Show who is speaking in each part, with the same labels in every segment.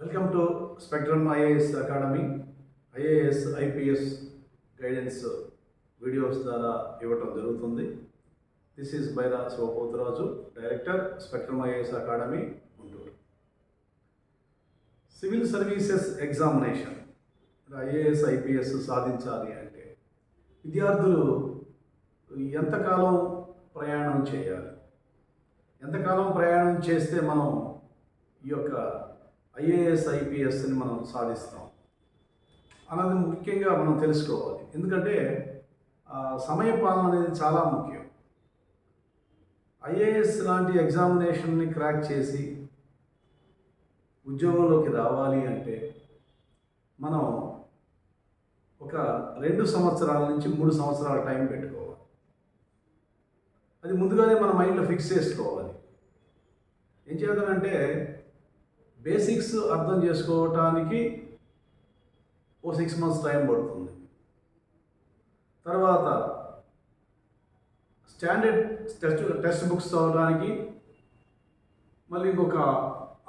Speaker 1: Welcome to Spectrum IAS academy IAS IPS guidance videos ద్వారా ఇవ్వటం జరుగుతుంది. This is Baira Sivapotharaju director Spectrum IAS academy Guntur civil services examination IAS IPS సాధించాలి అంటే విద్యార్థులు ఎంతకాలం ప్రయాణం చేయాలి? ఎంతకాలం ప్రయాణం చేస్తే మనం ఈ యొక్క ఐఏఎస్ ఐపీఎస్ని మనం సాధిస్తాం. అన్నది ముఖ్యంగా మనం తెలుసుకోవాలి. ఎందుకంటే సమయ పాలన అనేది చాలా ముఖ్యం. ఐఏఎస్ లాంటి ఎగ్జామినేషన్ని క్రాక్ చేసి ఉద్యోగంలోకి రావాలి అంటే మనం ఒక రెండు సంవత్సరాల నుంచి మూడు సంవత్సరాల టైం పెట్టుకోవాలి. అది ముందుగానే మన మైండ్లో ఫిక్స్ చేసుకోవాలి. ఏం చేద్దామంటే బేసిక్స్ అర్థం చేసుకోవటానికి ఓ సిక్స్ మంత్స్ టైం పడుతుంది. తర్వాత స్టాండర్డ్ టెస్ట్ టెక్స్ట్ బుక్స్ చదవడానికి మళ్ళీ ఇంకొక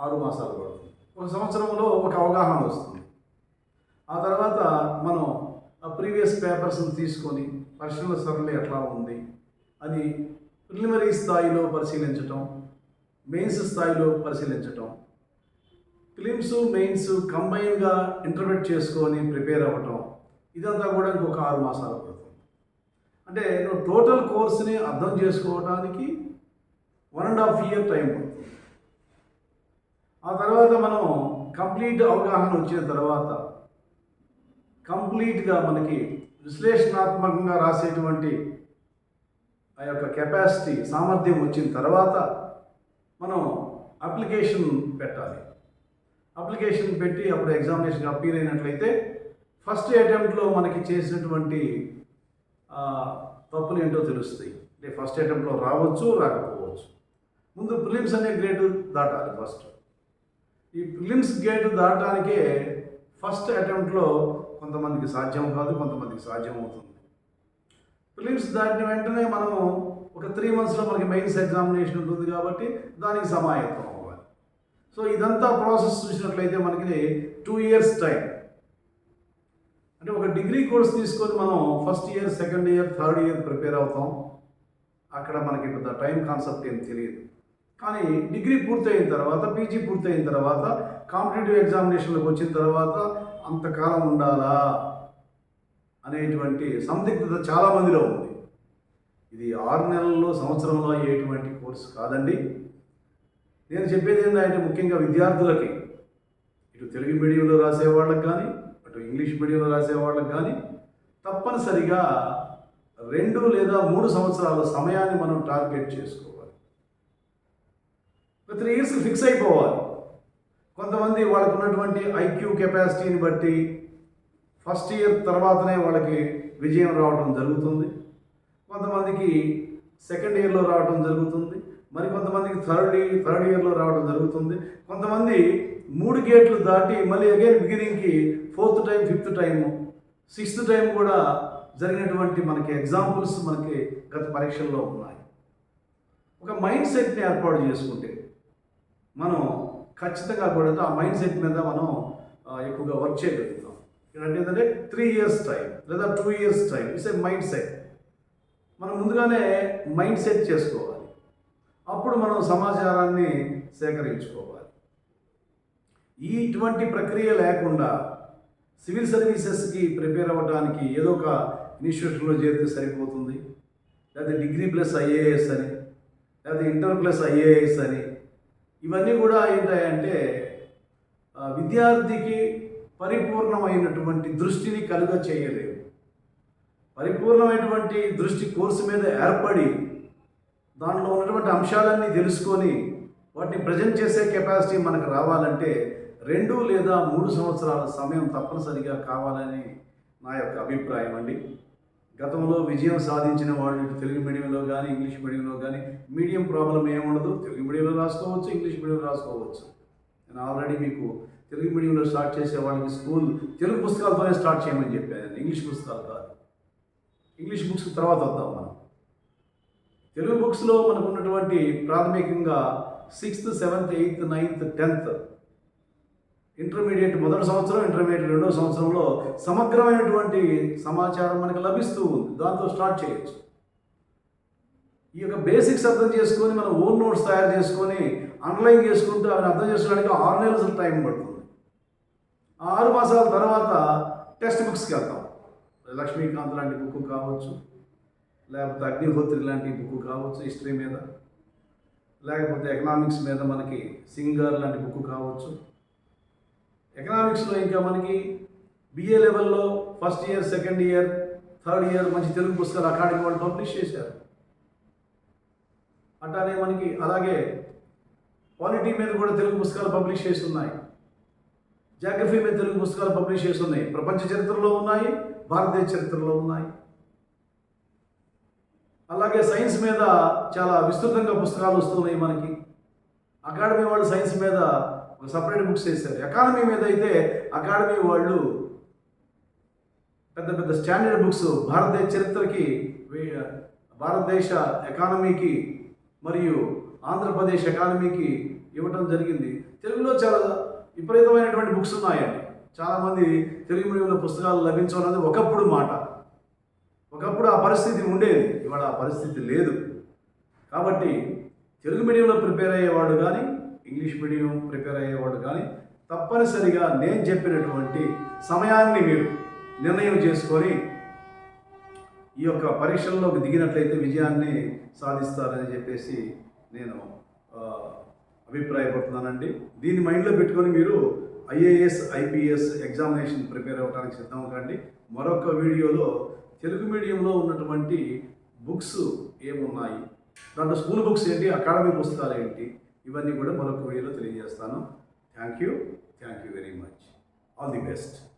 Speaker 1: ఆరు మాసాలు పడుతుంది. ఒక సంవత్సరంలో ఒక అవగాహన వస్తుంది. ఆ తర్వాత మనం ఆ ప్రీవియస్ పేపర్స్ని తీసుకొని పరిశీలన సరళి ఎట్లా ఉంది అది ప్రిలిమరీ స్థాయిలో పరిశీలించటం మెయిన్స్ స్థాయిలో పరిశీలించటం ఫిలిమ్స్ మెయిన్స్ కంబైన్గా ఇంటర్ప్రెట్ చేసుకొని ప్రిపేర్ అవ్వటం ఇదంతా కూడా ఇంకొక ఆరు మాసాలు పడుతుంది అంటే నువ్వు టోటల్ కోర్స్ని అర్థం చేసుకోవడానికి one and half year time పడుతుంది. ఆ తర్వాత మనం కంప్లీట్ అవగాహన వచ్చిన తర్వాత కంప్లీట్గా మనకి విశ్లేషణాత్మకంగా రాసేటువంటి ఆ యొక్క కెపాసిటీ సామర్థ్యం వచ్చిన తర్వాత మనం అప్లికేషన్ పెట్టాలి. అప్లికేషన్ పెట్టి అప్పుడు ఎగ్జామినేషన్ అపీర్ అయినట్లయితే ఫస్ట్ అటెంప్ట్లో మనకి చేసినటువంటి తప్పులు ఏంటో తెలుస్తాయి. అంటే ఫస్ట్ అటెంప్ట్లో రావచ్చు రాకపోవచ్చు. ముందు ప్రిలిమ్స్ అనే గ్రేడ్ దాటాలి ఫస్ట్. ఈ ప్రిలిమ్స్ గ్రేడ్ దాటడానికే ఫస్ట్ అటెంప్ట్లో కొంతమందికి సాధ్యం కాదు కొంతమందికి సాధ్యం అవుతుంది. ప్రిలిమ్స్ దాటిన వెంటనే మనం ఒక త్రీ మంత్స్లో మనకి మెయిన్స్ ఎగ్జామినేషన్ ఉంటుంది కాబట్టి దానికి సమాయత్తం సో ఇదంతా ప్రాసెస్ చూసినట్లయితే మనకి టూ ఇయర్స్ టైం అంటే ఒక డిగ్రీ కోర్స్ తీసుకొని మనం first year second year third year prepare అవుతాం. అక్కడ మనకి పెద్ద టైం కాన్సెప్ట్ ఏం తెలియదు. కానీ డిగ్రీ పూర్తయిన తర్వాత పీజీ పూర్తయిన తర్వాత కాంపిటేటివ్ ఎగ్జామినేషన్లకు వచ్చిన తర్వాత అంతకాలం ఉండాలా అనేటువంటి సందిగ్ధత చాలా మందిలో ఉంది. ఇది ఆరు నెలల్లో సంవత్సరంలో అయ్యేటువంటి కోర్సు కాదండి. నేను చెప్పేది ఏంటంటే ముఖ్యంగా విద్యార్థులకి. ఇటు తెలుగు మీడియంలో రాసే వాళ్ళకి కానీ అటు ఇంగ్లీష్ మీడియంలో రాసే వాళ్ళకి కానీ తప్పనిసరిగా రెండు లేదా మూడు సంవత్సరాల సమయాన్ని మనం టార్గెట్ చేసుకోవాలి. త్రీ ఇయర్స్ ఫిక్స్ అయిపోవాలి. కొంతమంది వాళ్ళకు ఉన్నటువంటి ఐక్యూ కెపాసిటీని బట్టి ఫస్ట్ ఇయర్ తర్వాతనే వాళ్ళకి విజయం రావడం జరుగుతుంది. కొంతమందికి సెకండ్ ఇయర్లో రావడం జరుగుతుంది. మరి కొంతమందికి థర్డ్ థర్డ్ ఇయర్లో రావడం జరుగుతుంది. కొంతమంది మూడు గేట్లు దాటి మళ్ళీ again బిగినింగ్కి fourth time fifth time sixth time కూడా జరిగినటువంటి మనకి ఎగ్జాంపుల్స్ మనకి గత పరీక్షల్లో ఉన్నాయి. ఒక మైండ్ సెట్ని ఏర్పాటు చేసుకుంటే మనం ఖచ్చితంగా కూడా ఆ మైండ్ సెట్ మీద మనం ఎక్కువగా వర్క్ చేయగలుగుతాం. అంటే ఏంటంటే త్రీ ఇయర్స్ టైం లేదా two years time it's a mindset మనం ముందుగానే మైండ్ సెట్ చేసుకోవాలి. అప్పుడు మనం సమాచారాన్ని సేకరించుకోవాలి. ఈ ఇటువంటి ప్రక్రియ లేకుండా సివిల్ సర్వీసెస్కి ప్రిపేర్ అవ్వడానికి ఏదో ఒక ఇన్స్టిట్యూషన్లో చేరితే సరిపోతుంది. లేదా డిగ్రీ ప్లస్ ఐఏఎస్ అని లేదా ఇంటర్ ప్లస్ ఐఏఎస్ అని ఇవన్నీ కూడా ఏంటంటే విద్యార్థికి పరిపూర్ణమైనటువంటి దృష్టిని కలుగ చేయలేవు పరిపూర్ణమైనటువంటి దృష్టి కోర్సు మీద ఏర్పడి దాంట్లో ఉన్నటువంటి అంశాలన్నీ తెలుసుకొని వాటిని ప్రజెంట్ చేసే కెపాసిటీ మనకు రావాలంటే రెండు లేదా మూడు సంవత్సరాల సమయం తప్పనిసరిగా కావాలని నా యొక్క అభిప్రాయం అండి. గతంలో విజయం సాధించిన వాళ్ళు ఇటు తెలుగు మీడియంలో కానీ ఇంగ్లీష్ మీడియంలో కానీ మీడియం ప్రాబ్లం ఏముండదు. తెలుగు మీడియంలో రాసుకోవచ్చు ఇంగ్లీష్ మీడియంలో రాసుకోవచ్చు. నేను ఆల్రెడీ మీకు తెలుగు మీడియంలో స్టార్ట్ చేసే వాళ్ళకి స్కూల్ తెలుగు పుస్తకాలతోనే స్టార్ట్ చేయమని చెప్పాను. ఇంగ్లీష్ పుస్తకాలు కాదు. ఇంగ్లీష్ బుక్స్ తర్వాత వద్దాం మనం. తెలుగు బుక్స్లో మనకు ఉన్నటువంటి ప్రాథమికంగా sixth seventh eighth ninth tenth intermediate మొదటి సంవత్సరం ఇంటర్మీడియట్ రెండో సంవత్సరంలో సమగ్రమైనటువంటి సమాచారం మనకు లభిస్తూ ఉంది. దాంతో స్టార్ట్ చేయొచ్చు. ఈ యొక్క బేసిక్స్ అర్థం చేసుకొని మనం ఓన్ నోట్స్ తయారు చేసుకొని అండర్లైన్ చేసుకుంటూ అవి అర్థం చేసుకోవడానికి ఆరు నెలలు టైం పడుతుంది. ఆ ఆరు మాసాల తర్వాత టెక్స్ట్ బుక్స్కి వెళ్తాం. లక్ష్మీకాంత్ లాంటి బుక్ కావచ్చు లేకపోతే అగ్నిహోత్రి లాంటి బుక్ కావచ్చు హిస్టరీ మీద లేకపోతే ఎకనామిక్స్ మీద మనకి సింగర్ లాంటి బుక్ కావచ్చు. ఎకనామిక్స్లో ఇంకా మనకి బిఏ లెవెల్లో first year second year third year మంచి తెలుగు పుస్తకాలు అకాడమీ వాళ్ళు పబ్లిష్ చేశారు. అట్లానే మనకి అలాగే పాలిటీ మీద కూడా తెలుగు పుస్తకాలు పబ్లిష్ చేసి ఉన్నాయి. జాగ్రఫీ మీద తెలుగు పుస్తకాలు పబ్లిష్ చేసి ఉన్నాయి. ప్రపంచ చరిత్రలో ఉన్నాయి భారతదేశ చరిత్రలో ఉన్నాయి. అలాగే సైన్స్ మీద చాలా విస్తృతంగా పుస్తకాలు వస్తున్నాయి మనకి. అకాడమీ వాళ్ళు సైన్స్ మీద ఒక సపరేట్ బుక్స్ వేశారు. ఎకానమీ మీద అయితే అకాడమీ వాళ్ళు పెద్ద పెద్ద స్టాండర్డ్ బుక్స్ భారతదేశ చరిత్రకి భారతదేశ ఎకానమీకి మరియు ఆంధ్రప్రదేశ్ ఎకానమీకి ఇవ్వటం జరిగింది. తెలుగులో చాలా విపరీతమైనటువంటి బుక్స్ ఉన్నాయండి. చాలామంది తెలుగు మీడియంలో పుస్తకాలు లభించడం అనేది ఒకప్పుడు మాట. ఒకప్పుడు ఆ పరిస్థితి ఉండేది. ఇవాళ ఆ పరిస్థితి లేదు. కాబట్టి తెలుగు మీడియంలో ప్రిపేర్ అయ్యేవాడు కానీ ఇంగ్లీష్ మీడియం ప్రిపేర్ అయ్యేవాడు కానీ తప్పనిసరిగా నేను చెప్పినటువంటి సమయాన్ని మీరు నిర్ణయం చేసుకొని ఈ యొక్క పరీక్షల్లోకి దిగినట్లయితే విజయాన్ని సాధిస్తారని చెప్పేసి నేను అభిప్రాయపడుతున్నానండి. దీన్ని మైండ్లో పెట్టుకొని మీరు ఐఏఎస్ ఐపీఎస్ ఎగ్జామినేషన్ ప్రిపేర్ అవ్వడానికి సిద్ధం కండి మరొక వీడియోలో తెలుగు మీడియంలో ఉన్నటువంటి బుక్స్ ఏమున్నాయి? దాంట్లో స్కూల్ బుక్స్ ఏంటి? అకాడమీ పుస్తకాలు ఏంటి? ఇవన్నీ కూడా మరొక వీడియోలో తెలియజేస్తాను. Thank you. Thank you very much. All the best.